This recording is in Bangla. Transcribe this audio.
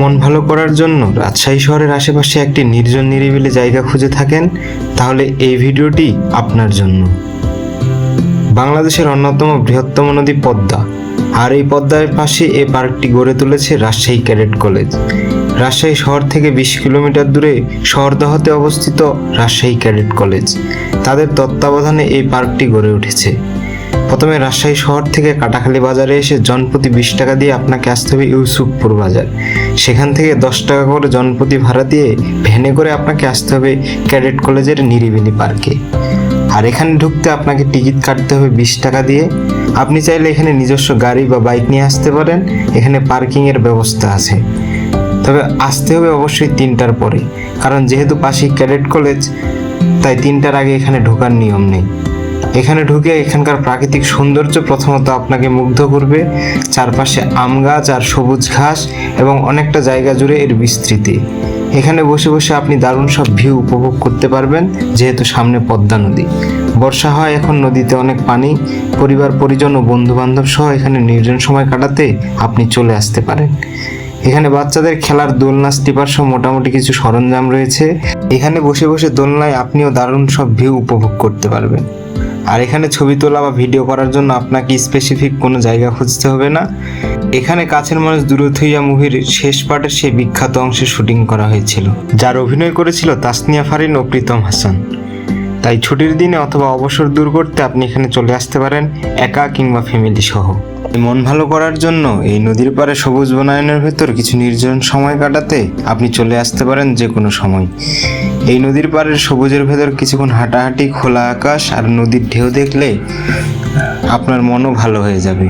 মন ভালো করার জন্য রাজশাহী শহরের আশেপাশে একটি নির্জন নিরিবিলি জায়গা খুঁজে থাকেন, তাহলে এই ভিডিওটি আপনার জন্য। বাংলাদেশের অন্যতম বৃহত্তম নদী পদ্মা, আর এই পদ্মার পাশে এই পার্কটি গড়ে তুলেছে রাজশাহী ক্যাডেট কলেজ। রাজশাহী শহর থেকে বিশ কিলোমিটার দূরে শহরদহতে অবস্থিত রাজশাহী ক্যাডেট কলেজ। তাদের তত্ত্বাবধানে এই পার্কটি গড়ে উঠেছে। প্রথমে রাজশাহী শহর থেকে কাটাখালী বাজারে এসে জনপ্রতি বিশ টাকা দিয়ে আপনাকে আসতে হবে ইউসুফপুর বাজার। সেখান থেকে দশ টাকা করে জনপ্রতি ভাড়া দিয়ে ভ্যানে করে আপনাকে আসতে হবে ক্যাডেট কলেজের নিরিবিলি পার্কে। আর এখানে ঢুকতে আপনাকে টিকিট কাটতে হবে বিশ টাকা দিয়ে। আপনি চাইলে এখানে নিজস্ব গাড়ি বা বাইক নিয়ে আসতে পারেন, এখানে পার্কিংয়ের ব্যবস্থা আছে। তবে আসতে হবে অবশ্যই তিনটার পরে, কারণ যেহেতু পাশেই ক্যাডেট কলেজ, তাই তিনটার আগে এখানে ঢোকার নিয়ম নেই। এখানে ঢুকে এখানকার প্রাকৃতিক সৌন্দর্য প্রথমত আপনাকে মুগ্ধ করবে। চারপাশে আম গাছ আর সবুজ ঘাস এবং অনেকটা জায়গা জুড়ে এর বিস্তৃতি। এখানে বসে বসে আপনি দারুণ সব ভিউ উপভোগ করতে পারবেন, যেহেতু সামনে পদ্মা নদী। বর্ষা হয় এখন নদীতে অনেক পানি, পরিবার, পরিজন ও বন্ধু বান্ধব সহ এখানে নির্জন সময় কাটাতে আপনি চলে আসতে পারেন। এখানে বাচ্চাদের খেলার দোলনা, স্টিপার সহ মোটামুটি কিছু সরঞ্জাম রয়েছে। এখানে বসে বসে দোলনায় আপনিও দারুণ সব ভিউ উপভোগ করতে পারবেন। আর এখানে ছবি তোলা বা ভিডিও করার জন্য আপনাকে স্পেসিফিক কোনো জায়গা খুঁজতে হবে না। এখানে কাছের মানুষ দূরথইয়া মুভির শেষ পার্টের সেই বিখ্যাত অংশে শুটিং করা হয়েছিল। যার অভিনয় করেছিল তাসনিয়া ফারিন ও প্রীতম হাসান। তাই ছুটির দিনে অথবা অবসর দূর করতে আপনি এখানে চলে আসতে পারেন একা কিংবা ফ্যামিলি সহ। মন ভালো করার জন্য এই নদীর পাড়ে সবুজ বনায়নের ভেতর কিছু নির্জন সময় কাটাতে আপনি চলে আসতে পারেন যে কোনো সময়। এই নদীর পাড়ের সবুজের ভেতর কিছুক্ষণ হাঁটাহাঁটি, খোলা আকাশ আর নদীর ঢেউ দেখলে আপনার মনও ভালো হয়ে যাবে।